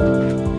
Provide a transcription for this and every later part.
วั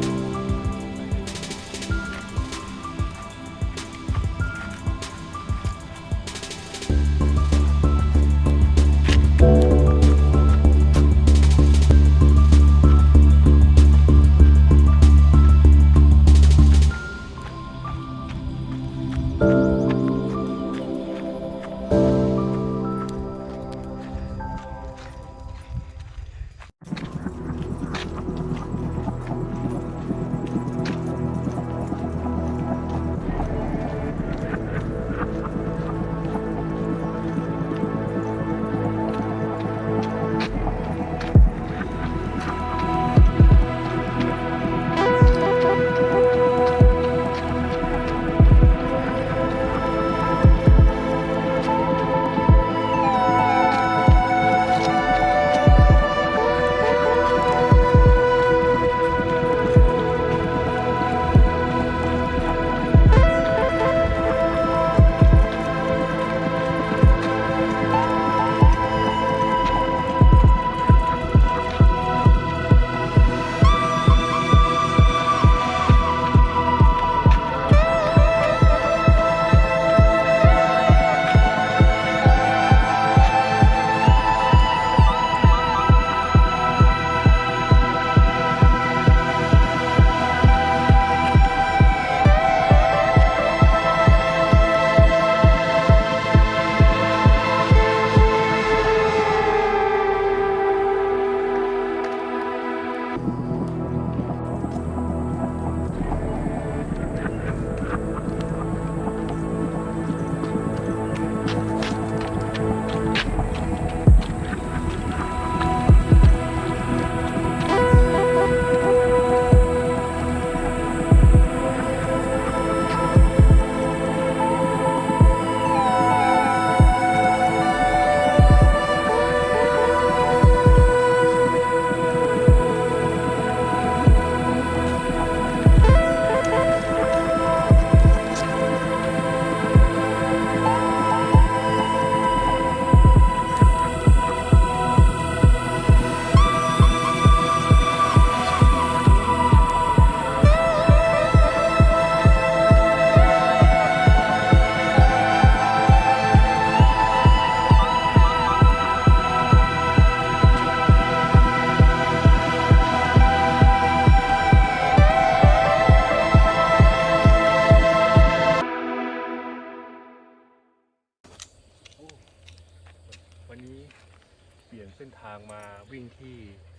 วิ่งที่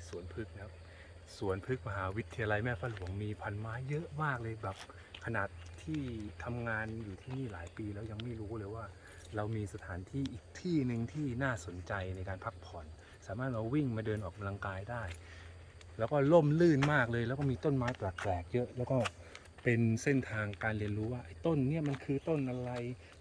สวนพฤกษ์นะครับ สวนพฤกษ์มหาวิทยาลัยแม่ฟ้าหลวงมีพันไม้เยอะมากเลยแบบขนาดที่ทำงานอยู่ที่นี่หลายปีแล้วยังไม่รู้เลยว่า เรามีสถานที่อีกที่หนึ่งที่น่าสนใจในการพักผ่อน สามารถมาวิ่งมาเดินออกกำลังกายได้ แล้วก็ล่มลื่นมากเลย แล้วก็มีต้นไม้แปลกๆเยอะ แล้วก็ เป็นเส้นทางการเรียนรู้ว่าไอ้ต้นเนี่ยมันคือต้นอะไร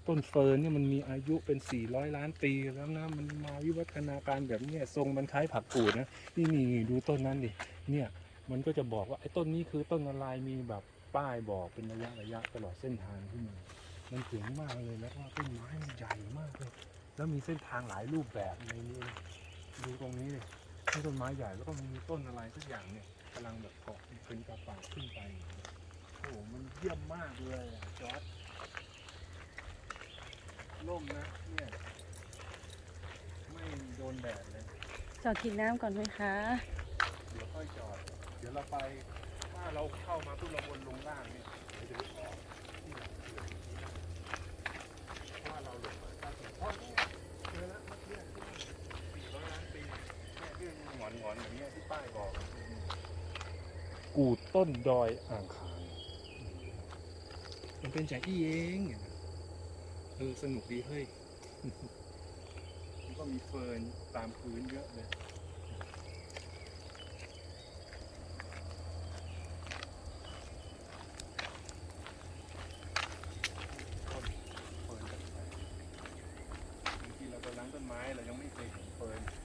ต้นเฟิร์นเนี่ยมันมีอายุเป็น 400 ล้านปีแล้วนะมันมาวิวัฒนาการแบบเนี้ยทรงมันคล้ายผักกูดนะนี่นี่ดูต้นนั้นดิเนี่ยมันก็จะบอกว่าไอ้ต้นนี้คือต้นอะไรมีแบบป้ายบอกเป็นระยะระยะตลอดเส้นทางที่มันมันถึงมากเลยแล้วก็ต้นไม้มันใหญ่มากเลยแล้วมีเส้นทางหลายรูปแบบในนี้ดูตรงนี้เลยต้นไม้ใหญ่แล้วก็มีต้นอะไรสักอย่างเนี่ยกำลังแบบเกาะเป็นกระปาขึ้นไป อ้โหมันเยี่ยมมากเลยอะจอร์ดร่มนะ เนี่ย ไม่โดนแดดเลย จอดกินน้ำก่อนไหมคะ เดี๋ยวค่อยจอด เดี๋ยวเราไป ถ้าเราเข้ามาปุ๊บเราวนลงล่างเนี่ย เดี๋ยวจะอที่ไหนเขื่อนเพราะว่าเราลงมาใต้ถุนอ๋อนี่ไงเจอแล้วเมื่อกี้สี่ร้อยล้านปีเนี่ยเรื่องหงอนหงอนๆแบบเนี้ยที่ป้ายบอก กูต้นดอยอ่างขาง เป็นจากอีเองเนี่ยนะเออสนุกดีเฮ้ยแล้วก็มีเฟิร์นตามพื้นเยอะเลยต้นเฟิร์นแปลกๆบางทีเราไปล้างต้นไม้ไม้เรายังไม่เคยเห็นเฟิร์นแบบนี้เลย